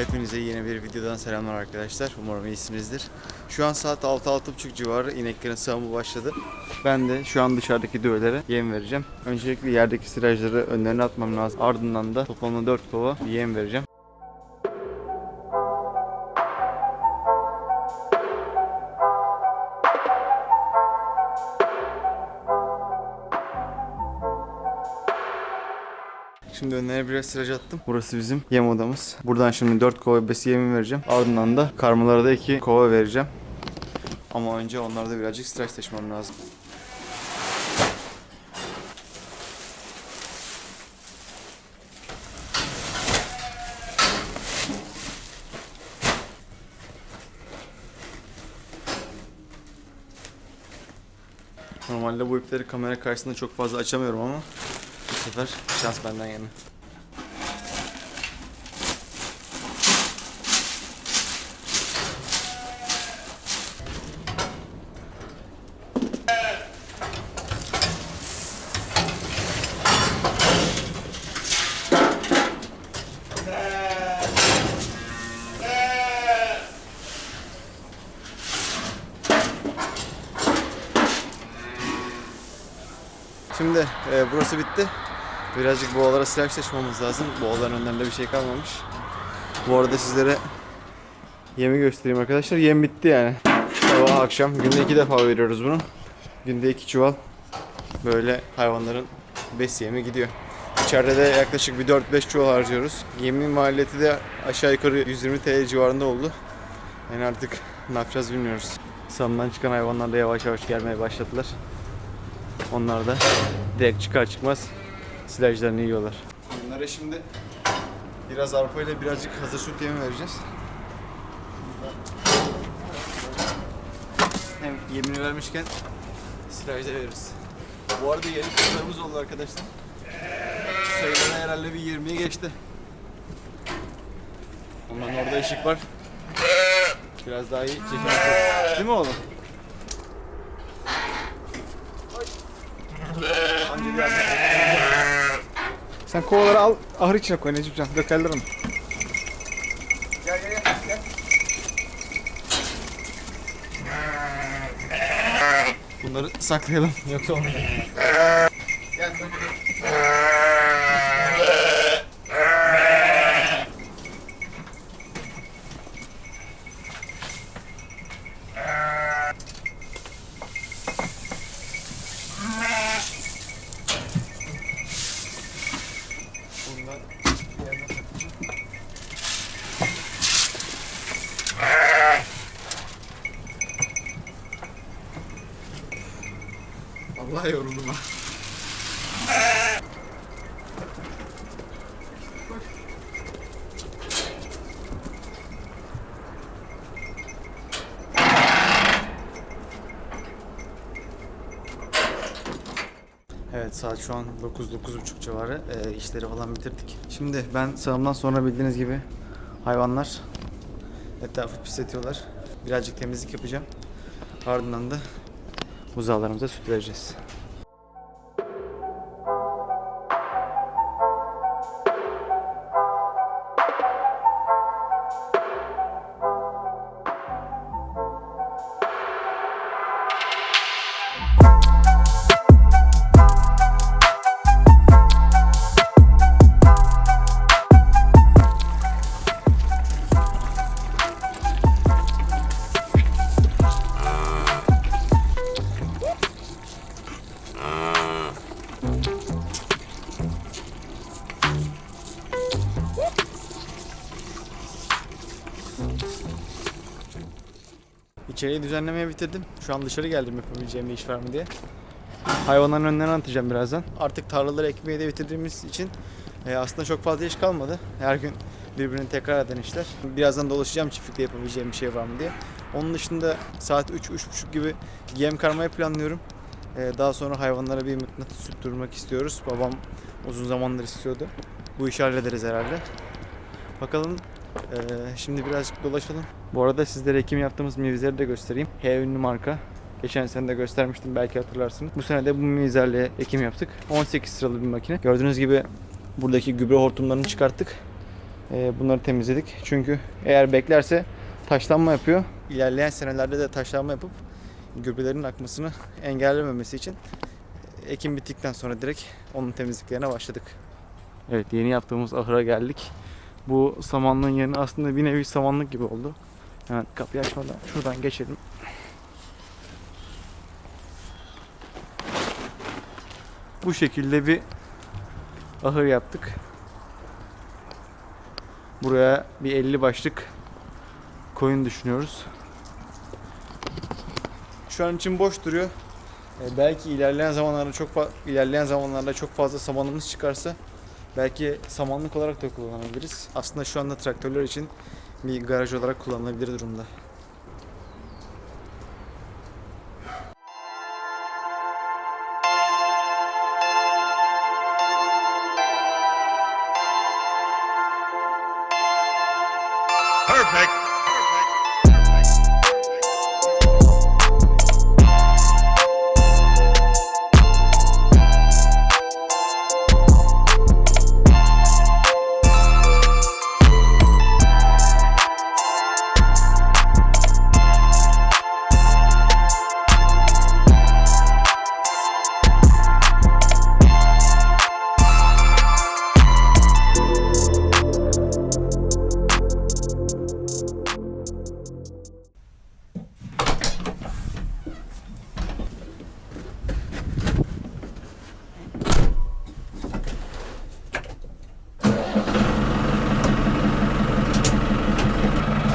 Hepinize yeni bir videodan selamlar arkadaşlar. Umarım iyisinizdir. Şu an saat 6-6.30 civarı ineklerin sağımı başladı. Ben de şu an dışarıdaki düvelere yem vereceğim. Öncelikle yerdeki silajları önlerine atmam lazım. Ardından da toplamda 4 kova yem vereceğim. Önlerine biraz silaj attım. Burası bizim yem odamız. Buradan şimdi 4 kova besi yemi vereceğim. Ardından da karmalara da 2 kova vereceğim. Ama önce onlarda birazcık silaj taşımam lazım. Normalde bu ipleri kamera karşısında çok fazla açamıyorum ama bu sefer şans benden yana. Şimdi e, burası bitti. Birazcık boğalara silaj taşımamız lazım. Boğaların önlerinde bir şey kalmamış. Bu arada sizlere yemi göstereyim arkadaşlar. Yem bitti yani. Sabah akşam günde iki defa veriyoruz bunu. Günde iki çuval böyle hayvanların bes yemi gidiyor. İçeride de yaklaşık bir 4-5 çuval harcıyoruz. Yemin maliyeti de aşağı yukarı 120 TL civarında oldu. Yani artık ne yapacağız bilmiyoruz. Samdan çıkan hayvanlar da yavaş yavaş gelmeye başladılar. Onlar da direkt çıkar çıkmaz silajlarını yiyorlar. Bunlara şimdi biraz arpa ile birazcık hazır süt yemi vereceğiz. Hem yemini vermişken silaj da veririz. Bu arada yeni kuşlarımız oldu arkadaşlar. Sayıları herhalde bir 20'ye geçti. Onların orada ışık var. Biraz daha iyi çekim Değil mi oğlum? Sen kovaları al, ahır içine koy Necipcan. Dökerler onu. Gel gel gel. gel. Bunları saklayalım yoksa olmayacak. Gel. Bunlar yerine takacağım. Allah yoruldum ha. Evet saat şu an 9-9.30 civarı ee, işleri falan bitirdik. Şimdi ben sağımdan sonra bildiğiniz gibi hayvanlar etrafı pisletiyorlar. Birazcık temizlik yapacağım. Ardından da buzağlarımıza süt vereceğiz. İçeriği düzenlemeye bitirdim. Şu an dışarı geldim yapabileceğim bir iş var mı diye. Hayvanların önlerine atacağım birazdan. Artık tarlaları ekmeği de bitirdiğimiz için e, aslında çok fazla iş kalmadı. Her gün birbirini tekrar eden işler. Birazdan dolaşacağım çiftlikte yapabileceğim bir şey var mı diye. Onun dışında saat 3-3.30 gibi yem karmayı planlıyorum. E, daha sonra hayvanlara bir mıknatıs süttürmek istiyoruz. Babam uzun zamandır istiyordu. Bu işi hallederiz herhalde. Bakalım ee, şimdi birazcık dolaşalım. Bu arada sizlere ekim yaptığımız mivizleri de göstereyim. H ünlü marka. Geçen sene de göstermiştim belki hatırlarsınız. Bu sene de bu mivizlerle ekim yaptık. 18 sıralı bir makine. Gördüğünüz gibi buradaki gübre hortumlarını çıkarttık. Ee, bunları temizledik. Çünkü eğer beklerse taşlanma yapıyor. İlerleyen senelerde de taşlanma yapıp gübrelerin akmasını engellememesi için ekim bittikten sonra direkt onun temizliklerine başladık. Evet yeni yaptığımız ahıra geldik. Bu samanlığın yerine aslında bir nevi samanlık gibi oldu. Hemen kapıyı açmadan şuradan geçelim. Bu şekilde bir ahır yaptık. Buraya bir 50 başlık koyun düşünüyoruz. Şu an için boş duruyor. E, belki ilerleyen zamanlarda çok ilerleyen zamanlarda çok fazla samanımız çıkarsa belki samanlık olarak da kullanabiliriz. Aslında şu anda traktörler için bir garaj olarak kullanılabilir durumda.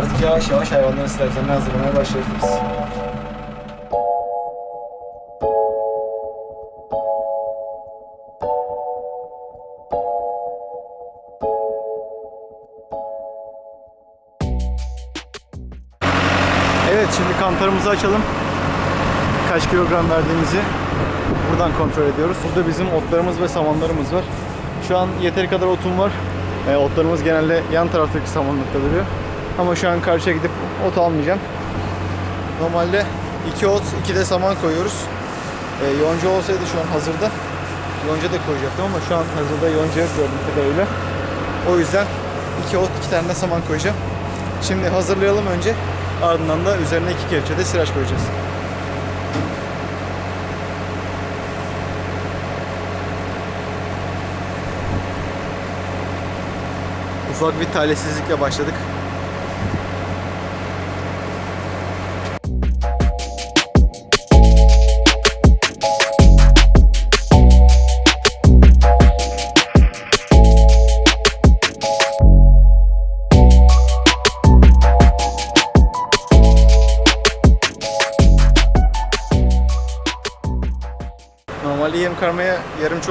Artık yavaş yavaş hayvanların silajlarını hazırlamaya başlıyoruz biz. Evet şimdi kantarımızı açalım. Kaç kilogram verdiğimizi buradan kontrol ediyoruz. Burada bizim otlarımız ve samanlarımız var. Şu an yeteri kadar otum var. E, otlarımız genelde yan taraftaki samanlıkta duruyor. Ama şu an karşıya gidip ot almayacağım. Normalde iki ot, iki de saman koyuyoruz. E, yonca olsaydı şu an hazırda yonca da koyacaktım ama şu an hazırda yonca yok gördüğüm kadarıyla. O yüzden iki ot, iki tane de saman koyacağım. Şimdi hazırlayalım önce. Ardından da üzerine iki kepçe de siraç koyacağız. Ufak bir talihsizlikle başladık.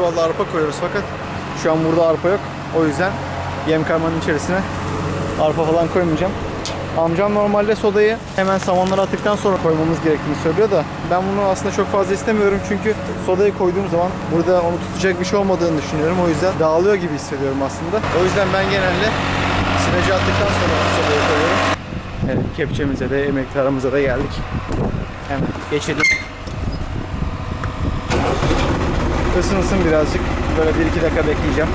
Çuvalda arpa koyuyoruz fakat şu an burada arpa yok. O yüzden yem karmanın içerisine arpa falan koymayacağım. Amcam normalde sodayı hemen samanlara attıktan sonra koymamız gerektiğini söylüyor da ben bunu aslında çok fazla istemiyorum çünkü sodayı koyduğum zaman burada onu tutacak bir şey olmadığını düşünüyorum. O yüzden dağılıyor gibi hissediyorum aslında. O yüzden ben genelde silajı attıktan sonra sodayı koyuyorum. Evet, kepçemize de emektarımıza da geldik. Hemen geçelim. Isınsın birazcık. Böyle 1-2 dakika bekleyeceğim.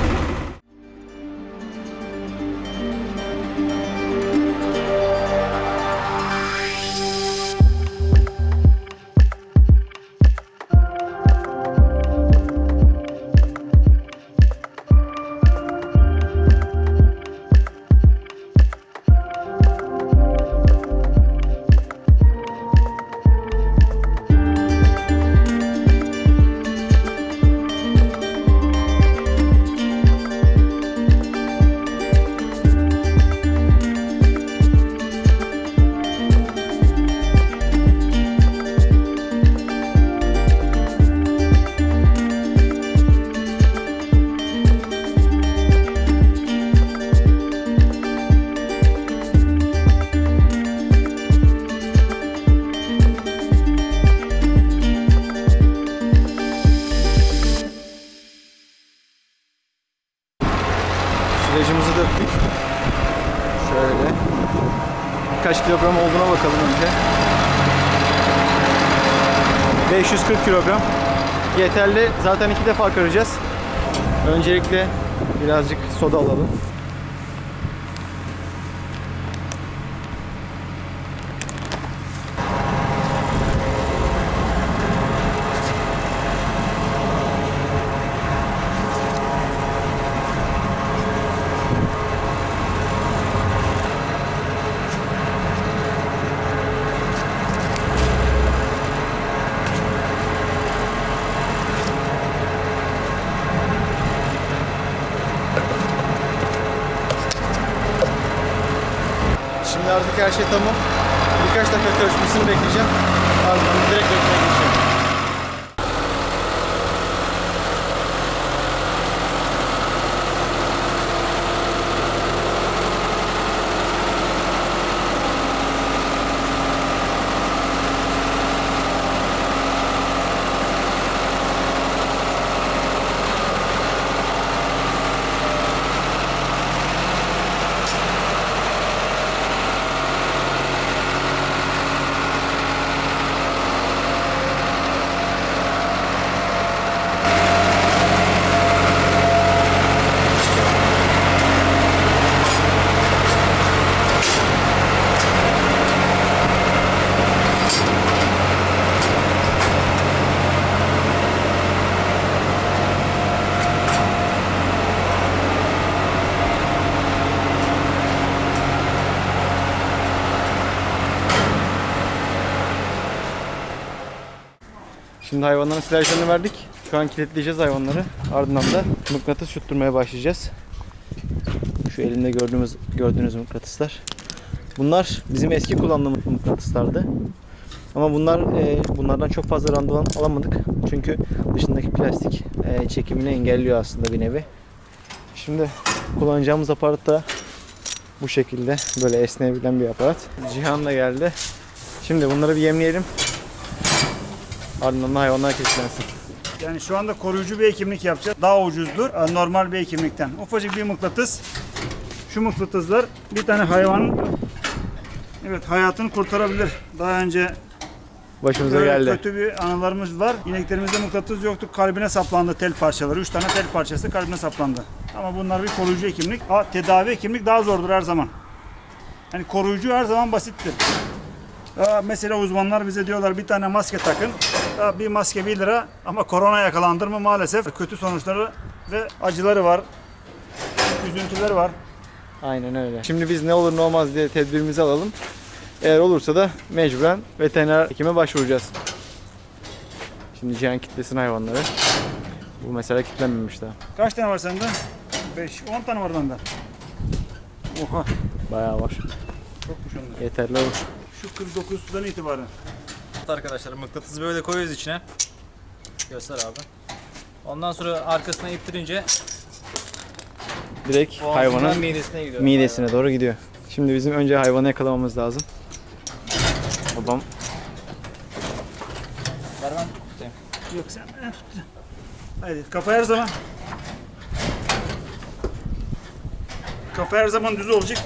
540 kilogram. Yeterli. Zaten iki defa karacağız. Öncelikle birazcık soda alalım. Artık her şey tamam. Birkaç dakika karışmasını bekleyeceğim. Ardından da direkt dökmeye geçeceğim. Şimdi hayvanların silajlarını verdik. Şu an kilitleyeceğiz hayvanları. Ardından da mıknatıs şutturmaya başlayacağız. Şu elimde gördüğümüz gördüğünüz mıknatıslar. Bunlar bizim eski kullandığımız mıknatıslardı. Ama bunlar e, bunlardan çok fazla randıman alamadık. Çünkü dışındaki plastik e, çekimini engelliyor aslında bir nevi. Şimdi kullanacağımız aparat da bu şekilde böyle esneyebilen bir aparat. Cihan da geldi. Şimdi bunları bir yemleyelim. Ardından da hayvanlar kilitlensin. Yani şu anda koruyucu bir hekimlik yapacağız. Daha ucuzdur e, normal bir hekimlikten. Ufacık bir mıknatıs. Şu mıknatıslar bir tane hayvanın evet hayatını kurtarabilir. Daha önce Başımıza böyle geldi. kötü bir anılarımız var. İneklerimizde mıknatıs yoktu. Kalbine saplandı tel parçaları. 3 tane tel parçası kalbine saplandı. Ama bunlar bir koruyucu hekimlik. Aa, tedavi hekimlik daha zordur her zaman. Yani koruyucu her zaman basittir. Aa, mesela uzmanlar bize diyorlar bir tane maske takın. Bir maske 1 lira ama korona yakalandır mı maalesef kötü sonuçları ve acıları var. Üzüntüleri var. Aynen öyle. Şimdi biz ne olur ne olmaz diye tedbirimizi alalım. Eğer olursa da mecburen veteriner hekime başvuracağız. Şimdi Cihan kitlesin hayvanları. Bu mesela kitlenmemiş daha. Kaç tane var sende? 5, 10 tane var bende. Oha, Bayağı var. çokmuş onlar. Yeterli olur. Şu 49 sudan itibaren. arkadaşlar mıknatısı böyle koyuyoruz içine. Göster abi. Ondan sonra arkasına ittirince Direkt boğazından hayvanın midesine gidiyor. midesine doğru gidiyor. Şimdi bizim önce hayvanı yakalamamız lazım. Babam Ver ben tutayım. Yok sen ben tut. Haydi kafa her zaman. Kafa her zaman düz olacak.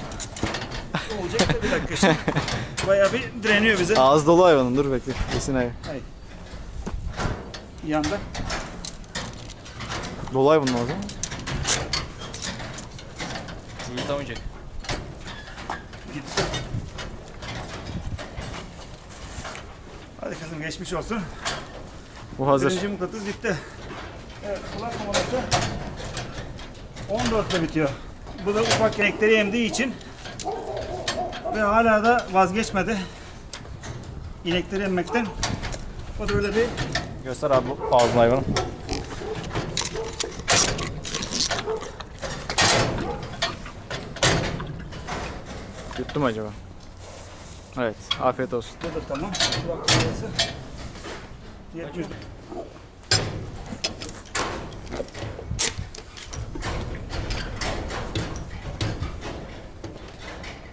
Olacak da bir dakika şimdi. Bayağı bir direniyor bize. ağız dolu hayvanın dur bekle. Yesin hayvan. Yanda. Dolu hayvanın o zaman. Yutamayacak. Gitti. Hadi kızım geçmiş olsun. Bu hazır. Birinci mıknatıs bitti. Evet kulak numarası 14 ile bitiyor. Bu da ufak renkleri emdiği için ve hala da vazgeçmedi inekleri emmekten. O da öyle bir Göster abi ağzını hayvanın. Yuttum acaba? Evet, afiyet olsun. bu da tamam. Kulak numarası 70.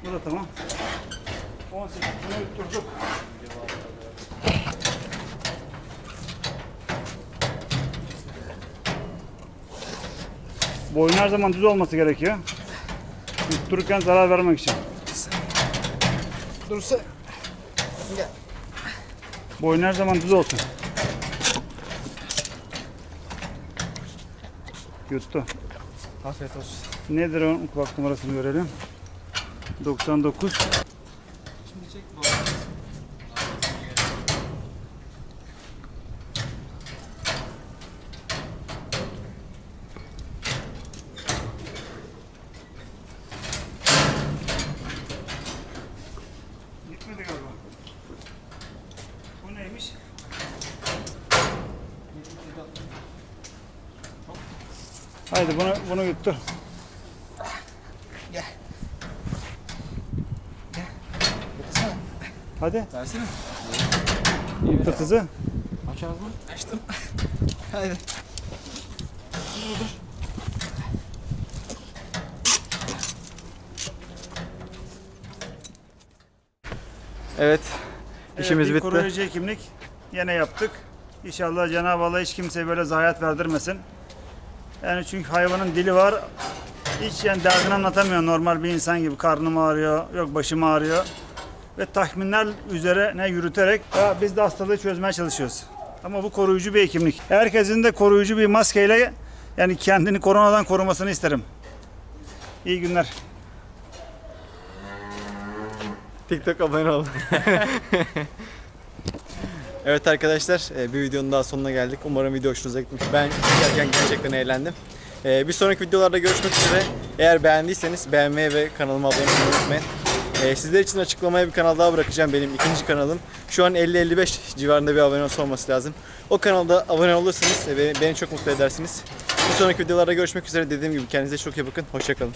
Bu da tamam. 18 bunu yutturduk. Boyun her zaman düz olması gerekiyor. Yuttururken zarar vermek için. Dursa. Boyun her zaman düz olsun. Yuttu. Afiyet olsun. Nedir onun kulak numarasını görelim. 99. Gitmedi galiba. Bu? Haydi bunu bunu yuttur. Hadi. Versene. Tut hızı. Aç ağzını. Açtım. Haydi. Evet. İşimiz bir bitti. koruyucu hekimlik yine yaptık. İnşallah Cenab-ı Allah hiç kimseye böyle zayiat verdirmesin. Yani çünkü hayvanın dili var. Hiç yani derdini anlatamıyor normal bir insan gibi. Karnım ağrıyor, yok başım ağrıyor. Ve tahminler üzere ne yürüterek ya biz de hastalığı çözmeye çalışıyoruz. Ama bu koruyucu bir hekimlik. Herkesin de koruyucu bir maskeyle yani kendini koronadan korumasını isterim. İyi günler. TikTok abone ol. evet arkadaşlar e, bir videonun daha sonuna geldik. Umarım video hoşunuza gitmiş. Ben çekerken gerçekten eğlendim. E, Bir sonraki videolarda görüşmek üzere. Eğer beğendiyseniz beğenmeyi ve kanalıma abone olmayı unutmayın. E, Sizler için açıklamaya bir kanal daha bırakacağım. Benim ikinci kanalım. Şu an 50-55 civarında bir abone olması lazım. O kanalda abone olursanız e, beni- çok mutlu edersiniz. Bir sonraki videolarda görüşmek üzere. Dediğim gibi kendinize çok iyi bakın. Hoşçakalın.